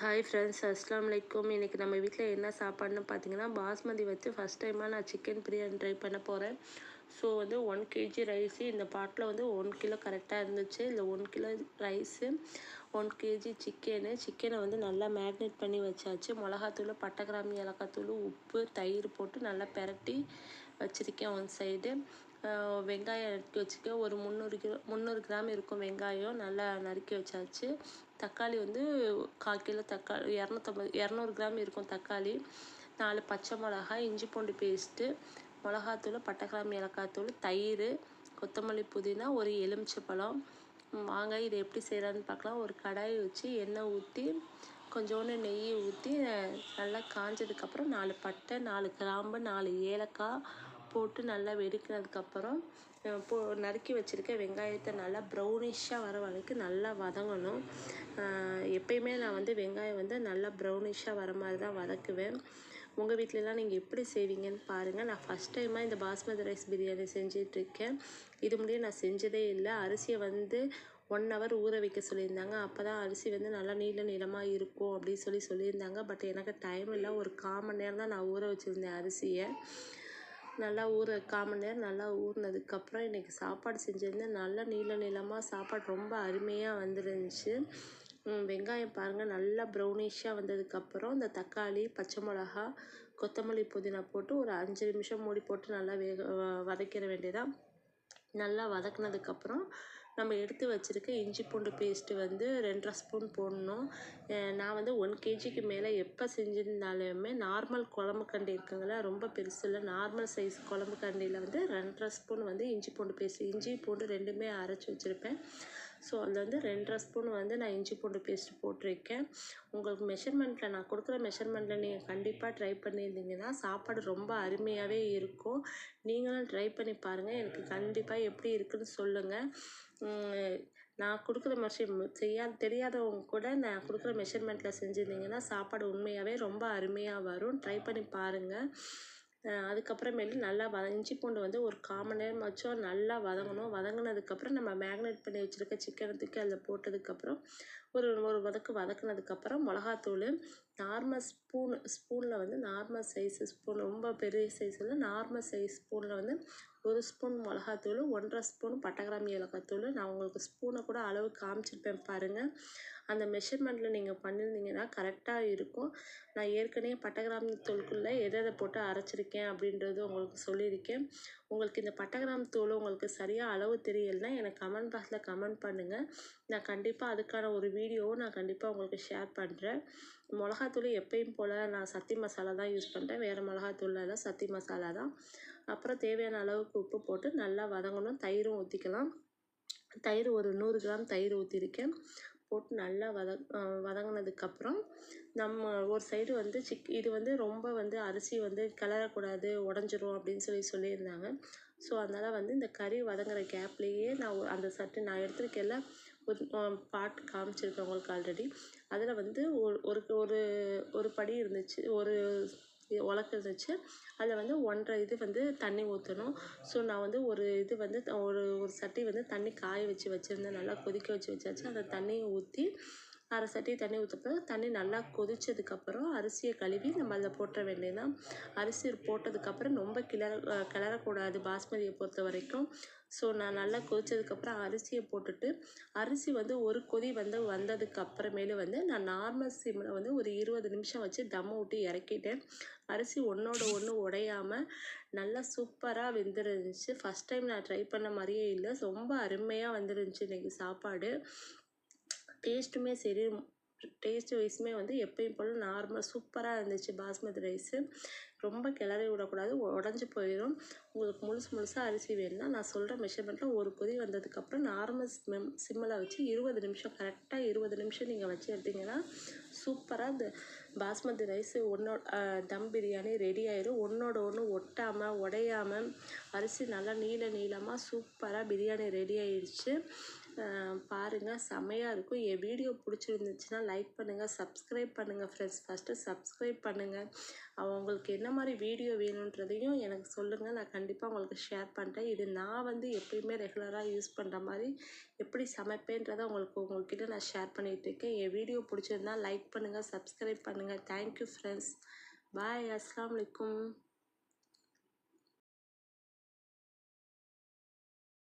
Hi friends அஸ்லாம் வலைக்கும் இன்றைக்கி நம்ம வீட்டில் என்ன சாப்பாடுன்னு பார்த்தீங்கன்னா பாஸ்மதி வச்சு ஃபஸ்ட் டைமாக நான் சிக்கன் பிரியாணி ட்ரை பண்ண போகிறேன் ஸோ வந்து ஒன் கேஜி ரைஸு இந்த பாட்டில் வந்து ஒன் கிலோ கரெக்டாக இருந்துச்சு. இல்லை one kilo rice one KG chicken சிக்கனை வந்து நல்லா மேக்னேட் பண்ணி வச்சாச்சு. மிளகாத்தூள் பட்டை கிராம்பு ஏலக்காத்தூள் உப்பு தயிர் போட்டு நல்லா பெரட்டி வச்சுருக்கேன் ஒன் சைடு வெங்காயம் நறுக்கி வச்சுக்க ஒரு முந்நூறு கிலோ முந்நூறு கிராம் இருக்கும் வெங்காயம். நல்லா நறுக்கி வச்சாச்சு. தக்காளி வந்து கால் கிலோ தக்காளி இரநூத்தம்பது இரநூறு கிராம் இருக்கும் தக்காளி. நாலு பச்சை மிளகாய் இஞ்சி பூண்டு பேஸ்ட்டு மிளகாத்தூள் பட்டை கிராம்பு தயிர் கொத்தமல்லி புதினா ஒரு எலுமிச்சப்பழம். வாங்க இதை எப்படி செய்கிறான்னு பார்க்கலாம். ஒரு கடாய் வச்சு எண்ணெய் ஊற்றி கொஞ்சோண்டு நெய் ஊற்றி நல்லா காஞ்சதுக்கப்புறம் நாலு பட்டை நாலு கிராம்பு நாலு ஏலக்காய் போட்டு நல்லா வெடிக்கிறதுக்கப்புறம் போ நறுக்கி வச்சுருக்க வெங்காயத்தை நல்லா ப்ரௌனிஷாக வர வரைக்கும் நல்லா வதங்கணும். எப்பயுமே நான் வந்து வெங்காயம் வந்து நல்லா ப்ரௌனிஷாக வர மாதிரி தான் வதக்குவேன். உங்கள் வீட்டிலலாம் நீங்கள் எப்படி செய்வீங்கன்னு பாருங்கள் நான் ஃபஸ்ட் டைமாக இந்த பாஸ்மதி ரைஸ் பிரியாணி செஞ்சிட்ருக்கேன். இது முடியும் நான் செஞ்சதே இல்லை. அரிசியை வந்து ஒன் ஹவர் ஊற வைக்க சொல்லியிருந்தாங்க. அப்போ தான் அரிசி வந்து நல்லா நீள நீளமாக இருக்கும் அப்படின்னு சொல்லி சொல்லியிருந்தாங்க. பட் எனக்கு டைம் இல்லை. ஒரு கால் மணி நேரம் தான் நான் ஊற வச்சுருந்தேன் அரிசியை. நல்லா ஊற கால் நேரம் நல்லா ஊறினதுக்கப்புறம் இன்றைக்கி சாப்பாடு செஞ்சுருந்தேன் நல்லா நீள நீளமாக சாப்பாடு ரொம்ப அருமையாக வந்துருந்துச்சு. வெங்காயம் பாருங்கள் நல்லா ப்ரௌனிஷாக வந்ததுக்கப்புறம் இந்த தக்காளி பச்சை மிளகா கொத்தமல்லி புதினா போட்டு ஒரு அஞ்சு நிமிஷம் மூடி போட்டு நல்லா வேக வதக்கிற வேண்டியதாக நல்லா வதக்குனதுக்கப்புறம் நம்ம எடுத்து வச்சுருக்க இஞ்சி பூண்டு பேஸ்ட்டு வந்து ரெண்டரை ஸ்பூன் போடணும். நான் வந்து ஒன் கேஜிக்கு மேலே எப்போ செஞ்சுருந்தாலுமே நார்மல் குழம்பு கண்டி இருக்குங்களா ரொம்ப பெருசு இல்லை. நார்மல் சைஸ் குழம்பு கண்டியில் வந்து ரெண்டரை ஸ்பூன் வந்து இஞ்சி பூண்டு பேஸ்ட் இஞ்சி பூண்டு ரெண்டுமே அரைச்சி வச்சுருப்பேன். ஸோ அதில் வந்து ரெண்டரை ஸ்பூன் வந்து நான் இஞ்சி பூண்டு பேஸ்ட் போட்டிருக்கேன். உங்களுக்கு மெஷர்மெண்ட்டில் நான் கொடுக்குற மெஷர்மெண்ட்டில் நீங்கள் கண்டிப்பாக ட்ரை பண்ணியிருந்தீங்கன்னா சாப்பாடு ரொம்ப அருமையாகவே இருக்கும். நீங்களும் ட்ரை பண்ணி பாருங்கள் எனக்கு கண்டிப்பாக எப்படி இருக்குதுன்னு சொல்லுங்கள் நான் கொடுக்குற மெஷர் செய்யா தெரியாதவங்க கூட நான் கொடுக்குற மெஷர்மெண்ட்டில் செஞ்சுருந்தீங்கன்னா சாப்பாடு உண்மையாகவே ரொம்ப அருமையாக வரும். ட்ரை பண்ணி பாருங்கள் அதுக்கப்புறமேலு நல்லா வத இஞ்சி பூண்டு வந்து ஒரு காமன் நேரம் நேரமாச்சும் நல்லா வதங்கணும். வதங்கினதுக்கப்புறம் நம்ம மேக்னேட் பண்ணி வச்சுருக்க சிக்கனை தூக்கி அதில் போட்டதுக்கப்புறம் ஒரு ஒரு வதக்கு வதக்குனதுக்கப்புறம் மிளகாத்தூள் நார்மல் ஸ்பூன் ஸ்பூனில் வந்து நார்மல் சைஸு ஸ்பூன் ரொம்ப பெரிய சைஸில் நார்மல் சைஸ் ஸ்பூனில் வந்து ஒரு ஸ்பூன் மிளகாத்தூள் ஒன்றரை ஸ்பூன் பட்டை ஏலக்காத்தூள். நான் உங்களுக்கு ஸ்பூனை கூட அளவு காமிச்சிருப்பேன் பாருங்கள் அந்த மெஷர்மெண்ட்டில் நீங்கள் பண்ணியிருந்தீங்கன்னா கரெக்டாக இருக்கும். நான் ஏற்கனவே பட்டை தூளுக்குள்ளே எதை எதை போட்டு அரைச்சிருக்கேன் அப்படின்றது உங்களுக்கு சொல்லியிருக்கேன். உங்களுக்கு இந்த பட்டகிராம் தூள் உங்களுக்கு சரியாக அளவு தெரியலைன்னா எனக்கு கமெண்ட் பாக்ஸில் கமெண்ட் பண்ணுங்கள் நான் கண்டிப்பாக அதுக்கான ஒரு வீடியோவும் நான் கண்டிப்பாக உங்களுக்கு ஷேர் பண்ணுறேன் மிளகாத்தூள் எப்பயும் போல் நான் சத்தி மசாலா தான் யூஸ் பண்ணுறேன் வேறு மிளகாத்தூள் இல்லை சத்தி மசாலா தான். அப்புறம் தேவையான அளவுக்கு உப்பு போட்டு நல்லா வதங்கணும். தயிரும் ஊற்றிக்கலாம் தயிர் ஒரு நூறு கிராம் தயிர் ஊற்றிருக்கேன் போட்டு நல்லா வத வதங்கினதுக்கப்புறம் நம்ம ஒரு சைடு வந்து சிக் இது வந்து ரொம்ப வந்து அரிசி வந்து கிளறக்கூடாது உடஞ்சிரும் அப்படின்னு சொல்லி சொல்லியிருந்தாங்க. ஸோ அதனால் வந்து இந்த கறி வதங்குற கேப்லேயே நான் அந்த சட்டு நான் எடுத்திருக்கேன்ல ஒரு பாட் காமிச்சிருக்கேன் உங்களுக்கு ஆல்ரெடி அதில் வந்து ஒரு ஒரு ஒரு படி இருந்துச்சு ஒரு உலக்கு இருந்துச்சு. அதில் வந்து ஒன்றரை இது வந்து தண்ணி ஊற்றணும் ஸோ நான் வந்து ஒரு இது வந்து ஒரு ஒரு சட்டி வந்து தண்ணி காய வச்சு வச்சுருந்தேன். நல்லா கொதிக்க வச்சு வச்சாச்சு. அந்த தண்ணியை ஊற்றி அரை சட்டி தண்ணி ஊற்றுப்பேன் தண்ணி நல்லா கொதித்ததுக்கப்புறம் அரிசியை கழுவி நம்ம அதில் போட்டுற வேண்டியதுதான். அரிசி போட்டதுக்கப்புறம் ரொம்ப கிளற கிளறக்கூடாது பாஸ்மதியை பொறுத்த வரைக்கும். ஸோ நான் நல்லா கொதித்ததுக்கப்புறம் அரிசியை போட்டுட்டு அரிசி வந்து ஒரு கொதி வந்து வந்ததுக்கு அப்புறமேலு வந்து நான் நார்மல் சிம்மில் வந்து ஒரு இருபது நிமிஷம் வச்சு தம் விட்டு இறக்கிட்டேன். அரிசி ஒன்றோட ஒன்று உடையாமல் நல்லா சூப்பராக வெந்துருந்துச்சு. ஃபஸ்ட் டைம் நான் ட்ரை பண்ண மாதிரியே இல்லை. ரொம்ப அருமையாக வந்துருந்துச்சு இன்றைக்கி சாப்பாடு. டேஸ்ட்டுமே சரி டேஸ்ட் வைஸுமே வந்து எப்பயும் போல் நார்மல் சூப்பராக இருந்துச்சு பாஸ்மதி ரைஸு. ரொம்ப கிளறி விடக்கூடாது உடஞ்சி போயிடும் உங்களுக்கு முழுசு முழுசாக அரிசி வேணும்னா நான் சொல்கிற மெஷர்மெண்ட்டில் ஒரு கொதி வந்ததுக்கப்புறம் நார்மல் ஸ்மெம் சிம்மில் வச்சு இருபது நிமிஷம் கரெக்டாக இருபது நிமிஷம் நீங்கள் வச்சு எடுத்திங்கன்னா சூப்பராக இந்த பாஸ்மதி ரைஸு ஒன்னோட தம் பிரியாணி ரெடி ஆயிடும் ஒன்றோட ஒன்று ஒட்டாமல் உடையாமல் அரிசி நல்லா நீள நீளமாக சூப்பராக பிரியாணி ரெடி ஆயிடுச்சு பாருங்கள் செமையாக இருக்கும். என் வீடியோ பிடிச்சிருந்துச்சுன்னா லைக் பண்ணுங்கள் சப்ஸ்கிரைப் பண்ணுங்கள் ஃப்ரெண்ட்ஸ் ஃபஸ்ட்டு சப்ஸ்கிரைப் பண்ணுங்கள் உங்களுக்கு என்ன மாதிரி வீடியோ வேணுன்றதையும் எனக்கு சொல்லுங்கள் நான் கண்டிப்பாக உங்களுக்கு ஷேர் பண்ணுறேன் இது நான் வந்து எப்பயுமே ரெகுலராக யூஸ் பண்ணுற மாதிரி எப்படி சமைப்பேன்றதை உங்களுக்கு உங்கள்கிட்ட நான் ஷேர் பண்ணிகிட்டு இருக்கேன். என் வீடியோ பிடிச்சிருந்தா லைக் பண்ணுங்கள் சப்ஸ்கிரைப் பண்ணுங்கள் தேங்க்யூ ஃப்ரெண்ட்ஸ் பாய் அஸ்லாம் வலைக்கும்